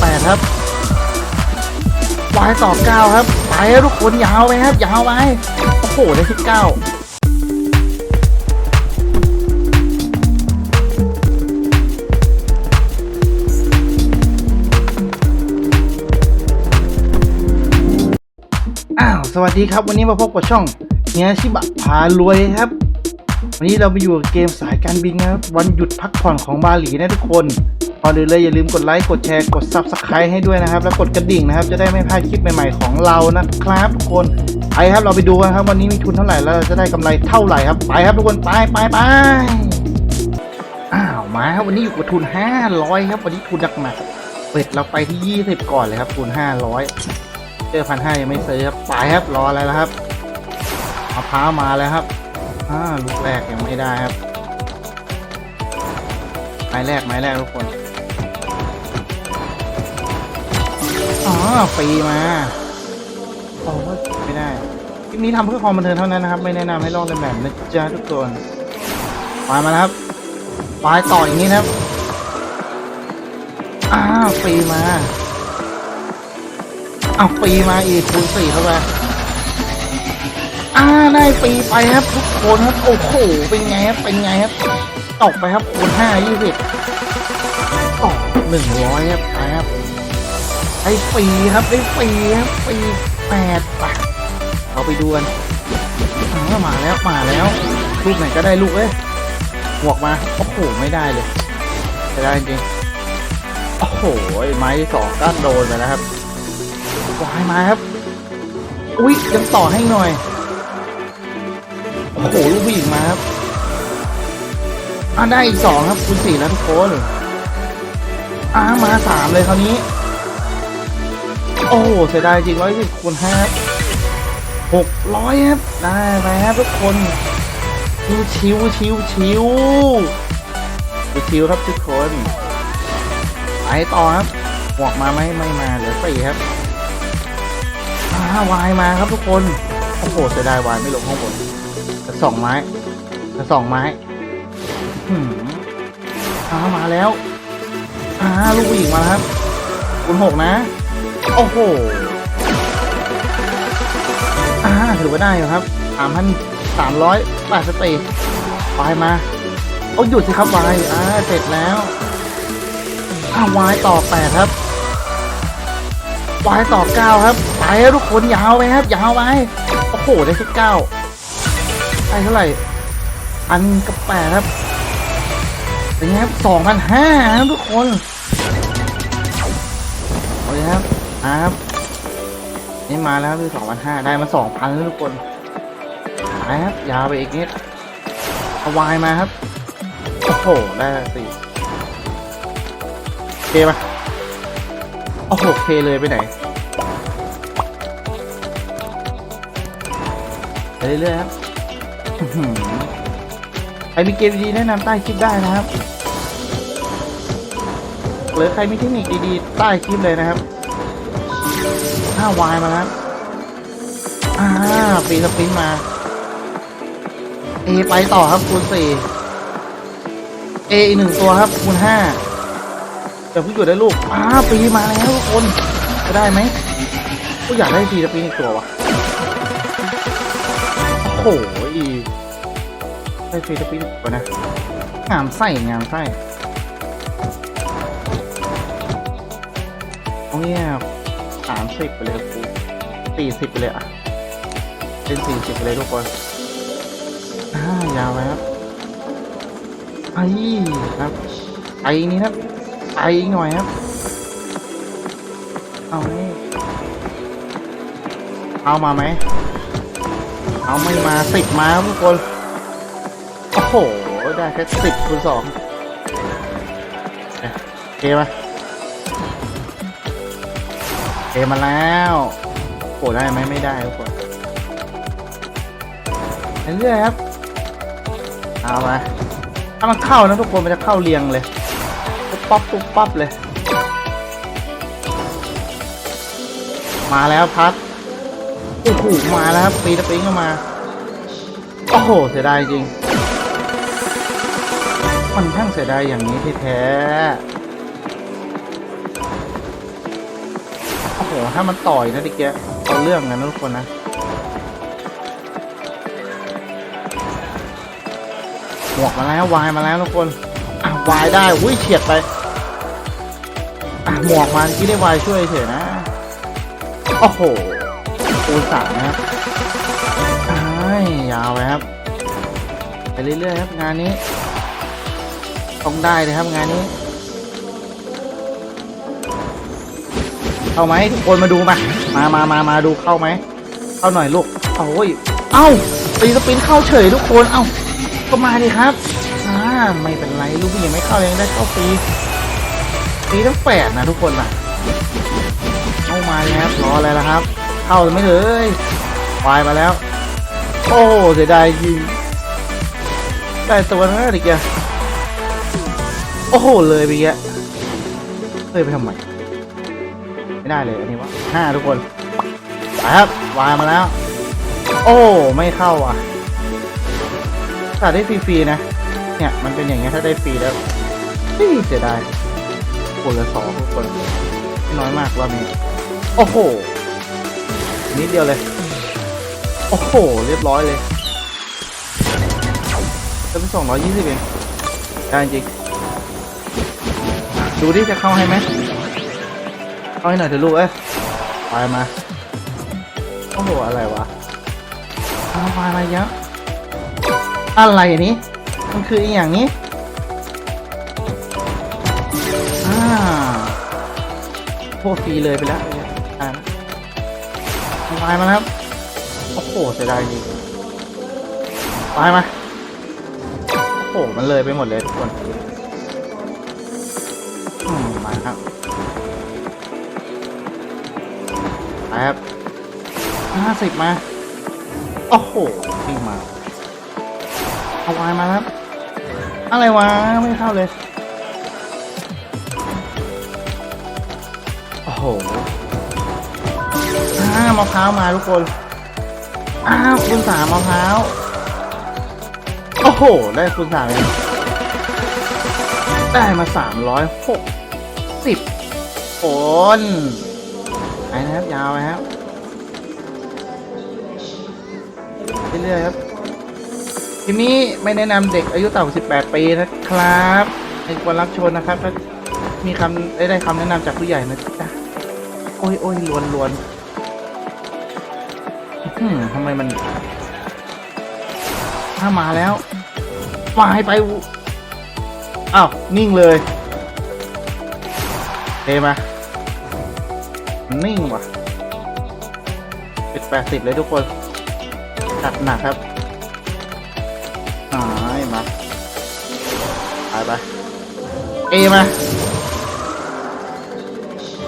แปดครับวายต่อเก้าครับไปครับทุกคนยาวไปครับยาวไปโอ้โหได้ที่เก้าอ้าวสวัสดีครับ วันนี้มาพบกับช่องเฮียชิบะพารวยครับ วันนี้เรามาอยู่กับเกมสายการบินนะครับวันหยุดพักผ่อนของบาหลีนะทุกคน ก่อนอื่นเลยอย่าลืมกดไลค์กดแชร์กด Subscribe ให้ด้วยนะครับ แล้วกดกระดิ่งนะครับ จะได้ไม่พลาดคลิปใหม่ๆของเรานะครับทุกคนไปครับเราไปดูกันครับ วันนี้มีทุนเท่าไหร่แล้วเราจะได้กำไรเท่าไหร่ครับไปครับทุกคนไปไปไปอ้าวมาครับวันนี้อยู่กับทุน 500 ครับ วันนี้ทุนหนักๆเปิดเราไปที่ 20 ก่อนเลยครับทุน 500 เจอพันห้ายังไม่ซื้อครับไปครับรออะไรแล้วครับมะพร้าวมาแล้วครับอ่าลูกแรกยังไม่ได้ครับไม้แรกไม้แรกทุกคน ฟรีมาโอ้ว่าไม่ได้คลิปนี้ทำเพื่อความบันเทิงเท่านั้นนะครับ ไม่แนะนำให้ลองเลียนแบบนะจ๊ะทุกคนปลายมาแล้วครับปลายต่ออย่างนี้นะครับ อ้าวฟรีมาเอาฟรีมาอีกคูณสี่เข้าไปอ่าได้ฟรีไปครับทุกคนครับโอ้โหเป็นไงครับเป็นไงครับตกไปครับคูณห้ายี่สิบต่อหนึ่งร้อยครับไปครับ ได้ฟรีครับได้ฟรีครับฟรีแปดบาทเราไปดูกันอ่ามาแล้วมาแล้วลูกไหนก็ได้ลูกเอ้ยหวกมาโอ้โหไม่ได้เลยไม่ได้จริงโอ้โหไม้สองก็โดนไปแล้วครับวายมาครับอุ้ยยังต่อให้หน่อยโอ้โหลูกผู้หญิงมาครับอ่าได้อีกสองครับคุณสี่แล้วทุกคนอ่ามาสามเลยคราวนี้ โอ้เสียดายจริงร้อยสิบคูณห้าหกร้อยครับได้ไปครับทุกคนชิวชิวชิวชิวชิวชิวครับทุกคนไปต่อครับหวกมาไหมไม่มาเหลือสี่ครับอ่าวายมาครับทุกคนโอ้โหเสียดายวายไม่ลงข้างบนแต่สองไม้แต่สองไม้หืมอ่ามาแล้วอ่าลูกผู้หญิงมาแล้วครับคูณหกนะ โอ้โห อ่าถือว่าได้ครับสามพันสามร้อยแปดสเตย์วายมา โอ้หยุดสิครับวายอ่าเสร็จแล้วอ่าวายต่อแปดครับวายต่อเก้าครับไปครับทุกคนยาวไปครับยาวไปโอ้โหได้แค่เก้าได้เท่าไหร่อันกับแปดครับเป็นไงครับสองพันห้าครับทุกคนโอเคครับ ครับนี่มาแล้วคือสองพันห้าได้มาสองพันแล้วทุกคนไปครับยาวไปอีกนิดเอาวายมาครับโอ้โหได้สี่เคปะโอ้โหเคเลยไปไหนไปเรื่อยๆครับใครมีเกมดีแนะนำใต้คลิปได้นะครับหรือใครมีเทคนิคดีๆใต้คลิปเลยนะครับ ห้าวายมาแล้วอ่าฟีสปินมาเอไปต่อครับคูณสี่เออีกหนึ่งตัวครับคูณห้าเดี๋ยวผู้หยุดได้ลูกอ้าฟีมาแล้วทุกคนจะได้ไหมก็อยากได้ฟีสปินอีกตัววะโอ้โหได้ฟีสปินต์อีกตัวนะงามไส้งามไส้เอาเนี่ย สิบไปเลยครูสี่สิบไปเลยอะเป็นสี่สิบไปเลยทุกคนอ่ายาวไปครับไอ้ครับไปนี้ครับไอีกหน่อยครับเอานี่เอามาไหมเอาไม่มาสิบมาทุกคนโอ้โหได้แค่สิบคูณสองเอ๊ะโอเคไหม เอมาแล้วโหได้ไหมไม่ได้ทุกคนเรื่อยครับ เอาไปถ้ามันเข้านะทุกคนมันจะเข้าเรียงเลยปุ๊บปั๊บปุ๊บปั๊บเลย มาแล้วพัดโอ้โหมาแล้วครับปีตะปิงก็มาโอ้โหเสียดายจริง มันช่างเสียดายอย่างนี้ที่แท้ ถ้ามันต่อยนะดิแกเอาเรื่องกันนะทุกคนนะหมวกมาแล้ววายมาแล้วทุกคนอะวายได้อุ้ยเฉียดไปอะหมวกมาที่ได้วายช่วยเฉยนะโอ้โหคูณสามนะครับอ้ายยาวไปครับ ไปเรื่อยๆครับงานนี้ ต้องได้เลยครับงานนี้ เข้าไหมทุกคนมาดูมา มามามามาดูเข้าไหม เข้าหน่อยลูกโอ้ย เอ้าตีสปินเข้าเฉยทุกคน เอ้า ก็มาดิครับ อ่า ไม่เป็นไรลูกพี่ยังไม่เข้ายังได้เข้าฟรีฟรีทั้งแปดนะทุกคนนะเข้ามาเลยครับรออะไรล่ะครับ เข้าไม่เลยควายมาแล้ว โอ้โหเสียดายจริงได้ตัวนั้นดิแกโอ้โหเลยไปแกเลยไปทำไม ไม่ได้เลยอันนี้วะห้าทุกคนไปครับวายมาแล้ว โอ้ไม่เข้าอะถ้าได้ฟรีๆนะ เนี่ยมันเป็นอย่างเงี้ยถ้าได้ฟรีแล้วเฮ้ยเสียดายคนละสองทุกคนไม่น้อยมากรอบนี้โอ้โหนิดเดียวเลย โอ้โห เรียบร้อยเลยจะเป็นสองร้อยยี่สิบเองได้จริง ดูดิจะเข้าให้ไหม เข้าให้หน่อยเถอะลูกเอ้ยไปมาโอ้โหอะไรวะเอามาอะไรเยอะอะไรนี้มันคืออีอย่างนี้อ่าโคตรฟรีเลยไปแล้วอ่าทำลายมาแล้วโอ้โหเสียดายจริงไปมา โอ้โหมันเลยไปหมดเลยทุกคนอืมมาครับ ไปครับห้าสิบมา โอ้โหวิ่งมาเอาวายมาครับ อะไรวะ ไม่เข้าเลย โอ้โหอ้ามะพร้าวมาทุกคน อ้าวคุณสามมะพร้าว โอ้โห ได้คุณสามเองได้มาสามร้อยหกสิบคน นะครับ ยาวไปครับเรื่อยๆครับทีนี้ไม่แนะนำเด็กอายุต่ำกว่า18 ปีนะครับให้ควรรับชมนะครับถ้ามีคำได้ได้คำแนะนำจากผู้ใหญ่นะจ๊ะโอ้ยโอ้ยลวนลวนอื้อหือทำไมมัน ถ้ามาแล้ววายไปอ้าว นิ่งเลยเทมา มันนิ่งว่ะเป็นแปดสิบเลยทุกคนจัดหนักครับหายมาไปไปเอมา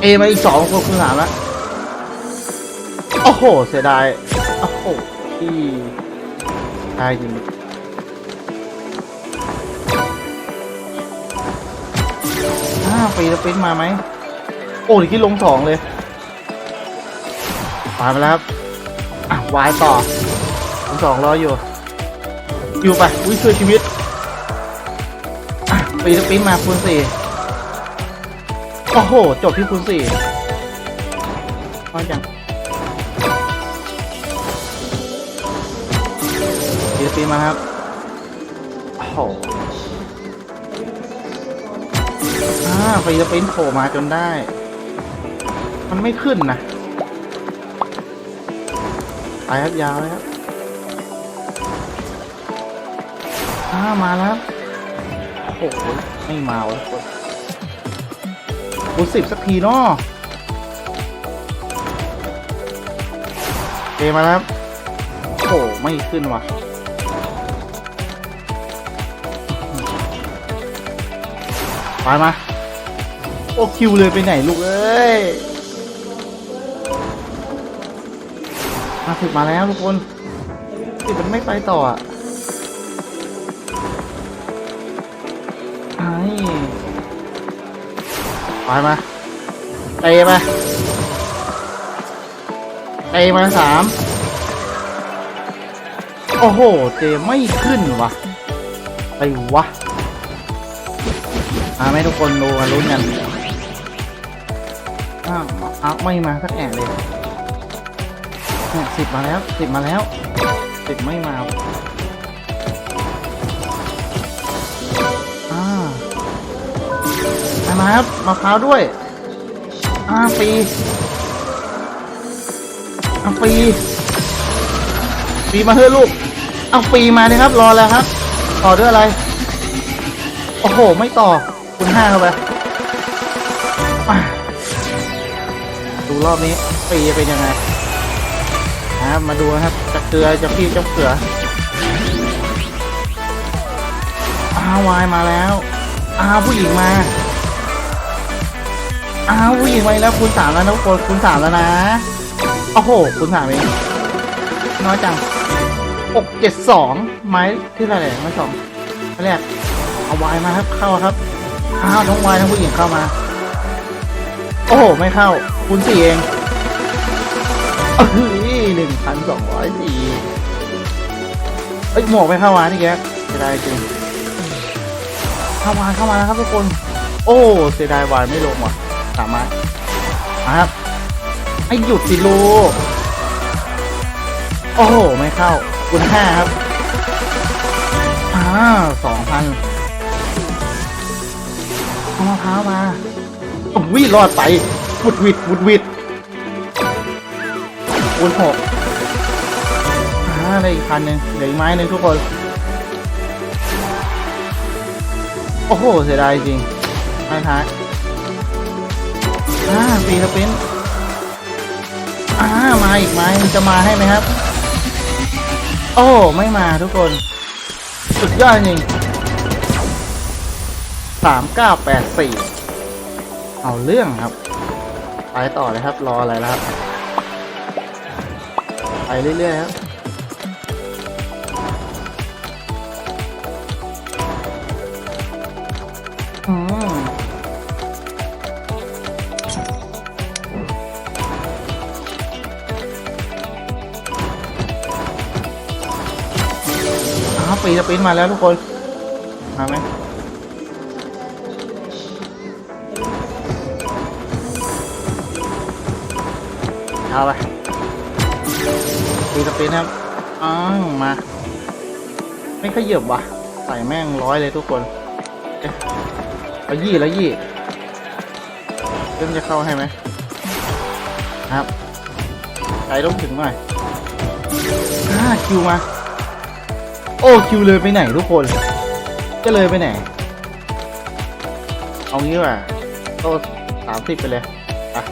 เอมาอีกสองคนคุณสามล้วโอ้โห เสียดาย โอ้โหที่ได้จริงอ้าปีละปิ้นมาไหม โอ้ยที่ลงสองเลย มาไปแล้วครับอะวายต่อลงสองรออยู่ อยู่ไป อุ้ยช่วยชีวิตอะปีละปิ้นมาคูณสี่โอ้โห จบที่คูณสี่พอจังปีละปิ้นมาครับ โอ้โหอ่าปีละปิ้นโผล่มาจนได้ มันไม่ขึ้นนะ ไปครับยาวเลยครับอ่ามาแล้วครับโอ้โหไม่มาวะทุกคนคูณสิบสักทีเนาะเอมาแล้วครับโอ้โหไม่ขึ้นว่ะไปมา โอ้คิวเลยไปไหนลูกเอ้ย มาสิบมาแล้วทุกคนสิบมันไม่ไปต่ออะไอ้ไปมาเตะมาเตะมาสามโอ้โหเจไม่ขึ้นวะไปวะมาไหมทุกคนดูกันลุ้นกันอ้าวอ้าวไม่มาสักแอะเลย เนี่ยสิบมาแล้วสิบมาแล้วสิบไม่มาอ่ามาครับมะพร้าวด้วยอ่าปีเอาปีปีมาเฮ้อะลูกเอาปีมาเลยครับรอแล้วครับ ต่อด้วยอะไร โอ้โห ไม่ต่อคุณห้าเข้าไปดูรอบนี้ปีจะเป็นยังไง นะครับ มาดูนะครับจะเกลือจะพี่จะเกลืออ้าวายมาแล้วอ้าวผู้หญิงมาอ้าวผู้หญิงมาแล้วคูณสามแล้วนะทุกคนคูณสามแล้วนะโอ้โหคูณสามเองน้อยจังหกเจ็ดสองไม้ที่เท่าไหร่ไม้สองไม้แรกเอาวายมาครับเข้าครับอ้าวทั้งวายทั้งผู้หญิงเข้ามา โอ้โห ไม่เข้า คุณสี่เองเหนึ่งพันสองร้อยสี่เอ้ยหมวกไม่เข้าวานี่แกเสียดายจริงเข้ามาเข้ามาแล้วครับทุกคน โอ้เสียดายวายไม่ลงว่ะสามารถมาครับให้หยุดสิลูกโอ้โหไม่เข้า คุณห้าครับอ้าสองพันเอามะพร้าวมาโอ้ยรอดไปวุดวิดวุดวิดคูณหก ได้อีกพันหนึ่งเหลืออีกไม้หนึ่งทุกคน โอ้โห เสียดายจริงไม้ท้ายอ่าปีสปินอ่ามาอีกไม้จะมาให้ไหมครับ โอ้ ไม่มาทุกคน สุดยอดจริงสามเก้าแปดสี่เอาเรื่องครับ ไปต่อเลยครับ รออะไรแล้วครับ ไปเรื่อยๆครับ อ้าปีจะปีนมาแล้วทุกคน มาไหมเอาไปดูสปินครับอ้าวมา ไม่ขยับว่ะใส่แม่งร้อยเลยทุกคนเอายี่แล้วยี่เริ่มจะเข้าให้ไหมครับใจต้องถึงหน่อยอ่าคิวมา โอ้คิวเลยไปไหนทุกคน จะเลยไปไหน เอางี้ว่ะโตสามสิบไปเลยอะ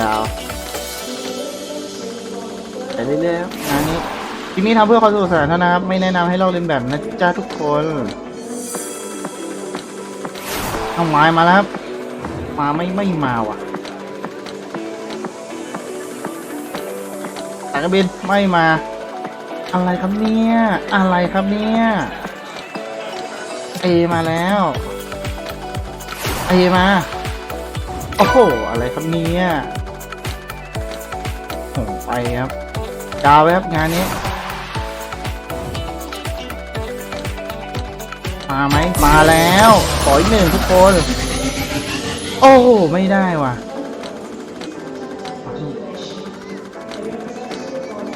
ยาวไปเรื่อยๆงานนี้คลิปนี้ทำเพื่อความสนุกสนานเท่านั้นครับ ไม่แนะนำให้ลอกเลียนแบบนะจ้าทุกคนเอาไม้มาแล้วครับ มาไม่ไม่มาว่ะสายการบินไม่มา อะไรครับเนี่ย อะไรครับเนี่ยเอมาแล้วเอมาโอ้โหอะไรครับเนี่ยโหไปครับดาวไว้ครับงานนี้มาไหมมาแล้วขออีกหนึ่งทุกคน โอ้โหไม่ได้ว่ะ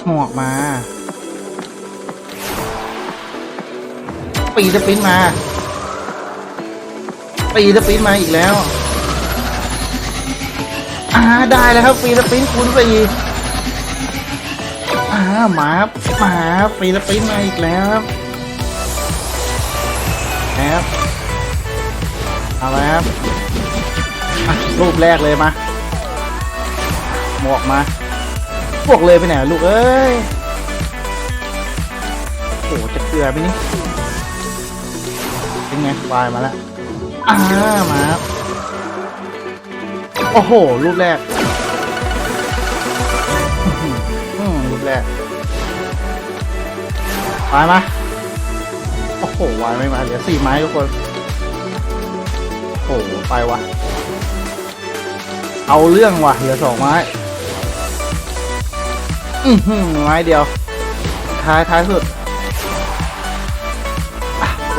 หมวกมา ปีสปรินมา ปีสปรินมาอีกแล้วอ่าได้แล้วครับปีสปรินคูณสี่อ่ามาครับมาปีสปินมาอีกแล้วครับครับเอาแล้วครับรูปแรกเลยมาหมวกมาพวกเลยไปไหนลูกเอ้ยโอ้โหจะเกลือไปนี่ ไงวายมาแล้วอ่ามาครับโอ้โห รูปแรกอืมรูปแรกวายมาโอ้โหวายไม่มาเหลือสี่ไม้ทุกคน โอ้โหไปวะเอาเรื่องว่ะเหลือสองไม้อือหือไม้เดียว ท้ายท้ายสุดอะ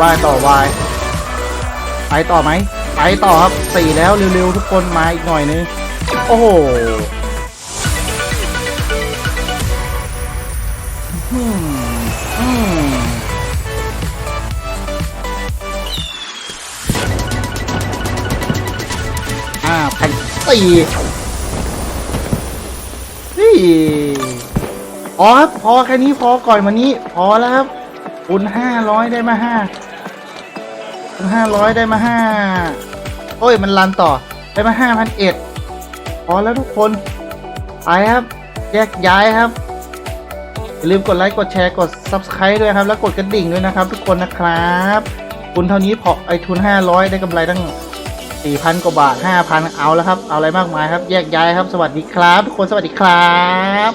วายต่อวายไปต่อไหมไปต่อครับสี่แล้วเร็วๆทุกคนมาอีกหน่อยนึงโอ้โหอืมอืมอ่าพันสี่เฮ้ยพอครับพอแค่นี้พอก่อนวันนี้ พอแล้วครับคูณห้าร้อยได้มาห้า ห้าร้อยได้มาห้าโอ้ยมันรันต่อได้มาห้าพันเอ็ดพอแล้วทุกคนไปครับ แยกย้ายครับอย่าลืมกดไลค์กดแชร์กด Subscribe ด้วยครับ แล้วกดกระดิ่งด้วยนะครับ ทุกคนนะครับคุณเท่านี้พอไอทุน500 ได้กำไรตั้ง 4,000 กว่าบาท 5,000 เอาแล้วครับ เอาอะไรมากมายครับ แยกย้ายครับ สวัสดีครับ ทุกคนสวัสดีครับ